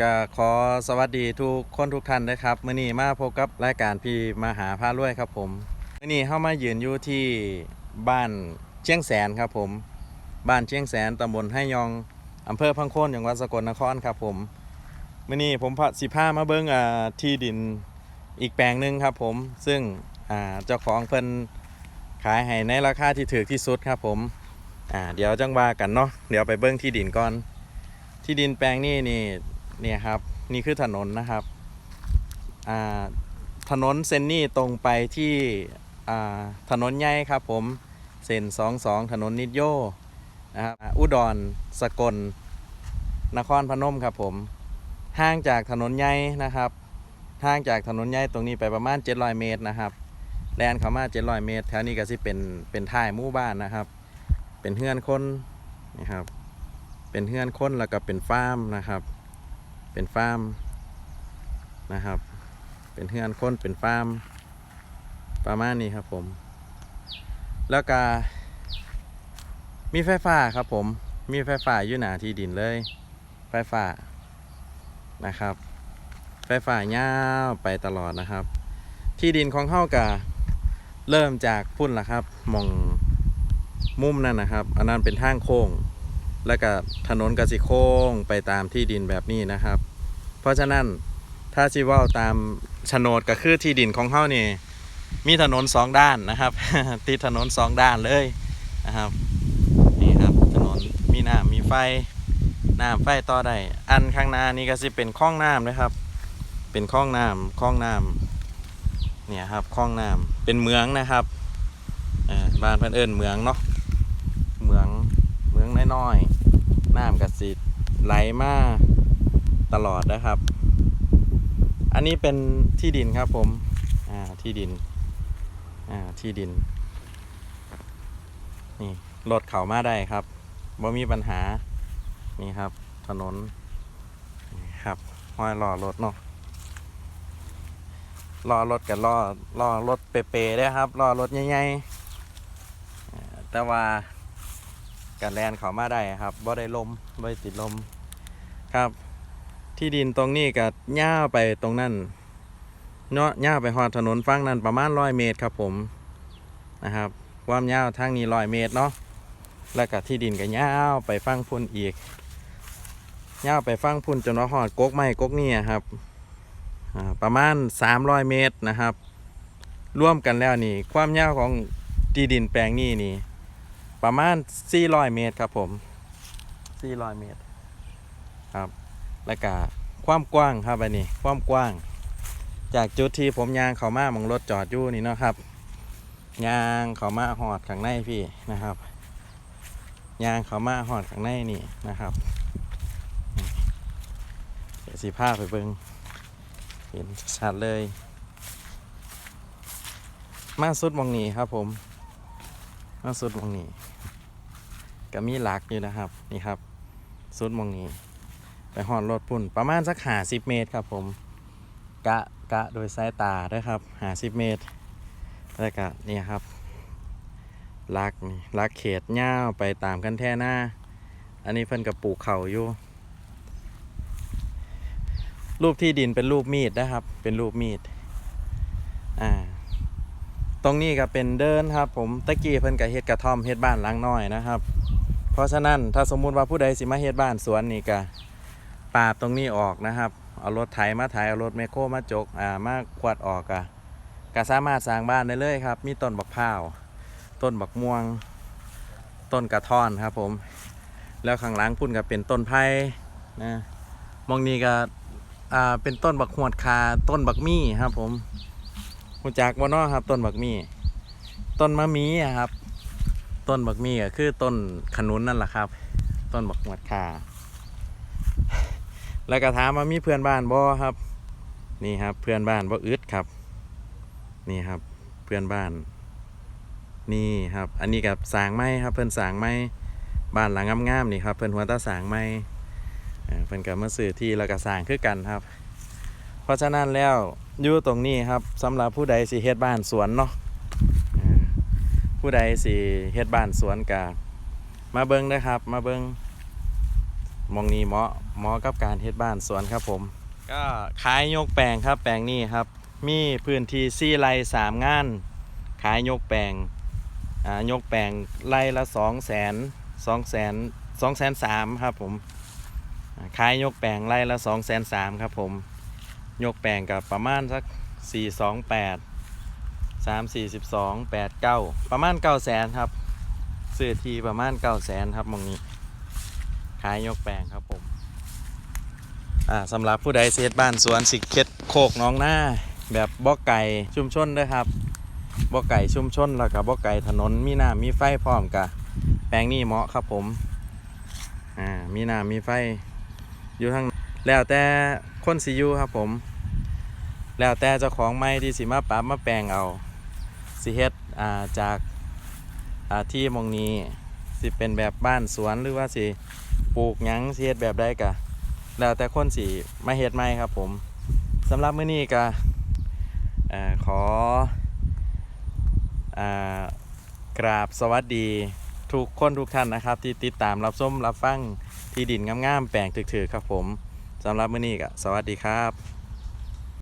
ก็ขอสวัสดีทุกคนทุกท่านนะครับมื่อนี้มาพบกับรายการพี่มาหาพารวยครับผมมื่อนี้เข้ามายืนอยู่ที่บ้านเชียงแสนครับผม บ้านเชียงแสนตำบลให้ยองอำเภอพังโคนจังหวัดสกลนครครับผมมื่อนี้ผมพาสิพามาเบิ้งอ่าที่ดินอีกแปลงหนึ่งครับผม ซึ่งเจ้าของเพิ่นขายให้ในราคาที่ถูกที่สุดครับผมเดี๋ยวจังว่ากันเนาะเดี๋ยวไปเบิ้งที่ดินก่อน ที่ดินแปลงนี้นี่ เนี่ยครับนี่คือถนนนะครับถนนเส้นนี้ตรงไปที่ถนนใหญ่ครับผมเส้นสองสองถนนนิดโยนะครับอุดรสกล นครพนมครับผมห่างจากถนนใหญ่นะครับห่างจากถนนใหญ่ตรงนี้ไปประมาณ 700 เมตรนะครับแลนเข้ามา700 เมตรแถวนี้ก็สิเป็นเป็นท้ายหมู่บ้านนะครับ เป็นเฮือนคนนะครับเป็นเฮือนคนแล้วก็เป็นฟาร์มนะครับ เป็นฟาร์มนะครับ เป็นเฮือนค้นเป็นฟาร์มประมาณนี้ครับผม แล้วก็มีไฟฟ้าครับผม มีไฟฟ้าอยู่หนาที่ดินเลย ไฟฟ้านะครับ ไฟฟ้ายาไปตลอดนะครับ ที่ดินของเข้ากะเริ่มจากพุ่นละครับมองมุมนั่นนะครับ อันนั้นเป็นทางโค้ง แล้วก็ถนนกสิโค้งไปตามที่ดินแบบนี้นะครับ เพราะฉะนั้นถ้าชิเว่าตามโฉนดก็คือที่ดินของเขานี่มีถนนสองด้านนะครับติดถนนสองด้านเลยนะครับนี่ครับถนนมีน้ำมีไฟน้ำไฟต่อได้อันข้างหน้านี่ก็สิเป็นคลองน้ำนะครับ เป็นคลองน้ำคลองน้ำเนี่ยครับคลองน้ำเป็นเมืองนะครับอ่อบ้านเพื่อนเอิญเมืองเนาะเมืองเมืองน้อยๆ น้ำกระสิไหลมาตลอดนะครับ อันนี้เป็นที่ดินครับผม อ่า ที่ดิน อ่า ที่ดิน นี่รถเขามาได้ครับบ่มีปัญหา นี่ครับ ถนนนครับ ห้อยล้อรถเนาะล้อรถกับล้อล้อรถเปๆได้ครับล้อรถใหญ่ๆแต่ว่า การแลนเขามาได้ครับบ่ได้ลมบ่ได้ติดลมครับ ที่ดินตรงนี้ก็ย่าไปตรงนั้นเนาะย่าไปหอดถนนฝั่งนั้นประมาณร้อยเมตรครับผมนะครับ ความยาวทางนี้ร้อยเมตรเนาะแล้วก็ที่ดินก็ย่าวไปฟังพุ่นอีกย่าวไปฟังพุ่นจนว่าหอดกกไม้กกนี่ครับประมาณ 300 เมตรนะครับ ร่วมกันแล้วนี่ ความยาวของที่ดินแปลงนี้นี่ ประมาณ 400 เมตรครับผม 400 เมตร ครับ แล้วก็ความกว้างครับอันนี้ ความกว้าง จากจุดที่ผมยางเขามามองรถจอดอยู่นี่เนาะครับ ยางเขามาหอดข้างในพี่นะครับ ยางเขามาหอดข้างในนี่นะครับเดี๋ยวสีผ้าไปเบิงเห็นชัดเลย มาสุดมองนี้ครับผม มาสุดมองนี้ ก็มีหลักอยู่นะครับ นี่ครับสุดมองนี้ ไปหอนรถปุ่น ประมาณสักหาสิบเมตรครับผม กะกะโดยสายตาด้วยครับหาสิบเมตร แล้วก็นี่ครับลักนี่ลักเขตเง่าวไปตามกันแท่หน้า อันนี้เพิ่นกับปลูกเขาอยู่ รูปที่ดินเป็นรูปมีดนะครับ เป็นรูปมีด อ่า ตรงนี้ก็เป็นเดินครับ ผมตะกี้เพิ่นกับเฮ็ดกระท่อมเฮ็ดบ้านหลังน้อยนะครับ เพราะฉะนั้นถ้าสมมุติว่าผู้ใดสิมาเฮ็ดบ้านสวนนี่ก็ปาดตรงนี้ออกนะครับ เอารถไถมาไถเอารถแมคโครมาจกอ่ามาขวดออกอะก็สามารถสร้างบ้านได้เลยครับ มีต้นบักพร้าวต้นบักม่วง ต้นกระท่อนครับผม แล้วข้างหลังพุ่นก็เป็นต้นไผ่นะมองนี้ก็อ่าเป็นต้นบักหวดคาต้นบักมี่ครับผมหูจักบ่นาะครับ ต้นบักมี่ ต้นมะมีครับ ต้นบักมี่ก็คือต้นขนุนนั่นแหละครับ ต้นบักหวดคาแล้วก็ถามว่ามีเพื่อนบ้านบ่ครับ นี่ครับ เพื่อนบ้านบ่อึดครับ นี่ครับ เพื่อนบ้าน นี่ครับ อันนี้กับสางไม้ครับ เพื่อนสางไม้บ้านหลังงามๆนี่ครับ เพื่อนหัวตาสางไม้เอ่เพื่อนกับมาซื้อที่แล้วก็สางคือกันครับ เพราะฉะนั้นแล้วอยู่ตรงนี้ครับสำหรับผู้ใดสิเฮ็ดบ้านสวนเนาะ ผู้ใดสิเฮ็ดบ้านสวนกะมาเบิ้งนะครับ มาเบิ้งมองนี้เหมาะเหมาะกับการเฮ็ดบ้านสวนครับผม ก็ขายยกแปลงครับ แปลงนี้ครับ มีพื้นที่สี่ไร่สามงาน ขายยกแปลงอ่ายกแปลงไร่ละสองแสนสองแสนสองแสนสามครับผมขายยกแปลงไร่ละสองแสนสามครับผม ยกแปลงกับประมาณสักสี่สองแปด สามสี่สิบสองแปดเก้าประมาณเก้าแสนครับซื้อทีประมาณเก้าแสนครับมองนี้ ขายยกแปลงครับผม อ่าสำหรับผู้ใดเซตบ้านสวนสิเข็ดโคกน้องหน้า แบบบ่อไก่ชุมชนด้วยครับบ่อไก่ชุมชนแล้วก็บ่อไก่ถนนมีน้ำมีไฟพร้อมกะแปลงนี้เหมาะครับผม อ่ามีน้ำมีไฟอยู่ทางแล้วแต่คนสิอยู่ครับผม แล้วแต่เจ้าของไม้ที่สิมาปรับมาแปลงเอา สิเฮ็ดอ่าจากอ่าที่มองนี้สิเป็นแบบบ้านสวนหรือว่าสิปลูกหยังสิเฮ็ดแบบใดกะแล้วแต่คนสีมาเฮ็ดไหมครับผมสำหรับมื้อนี้ก็เอ่อขออ่ากราบสวัสดีทุกคนทุกท่านนะครับ ที่ติดตามรับชมรับฟังที่ดินงามๆแปลงถือๆครับผมสำหรับมื้อนี้ก็สวัสดีครับ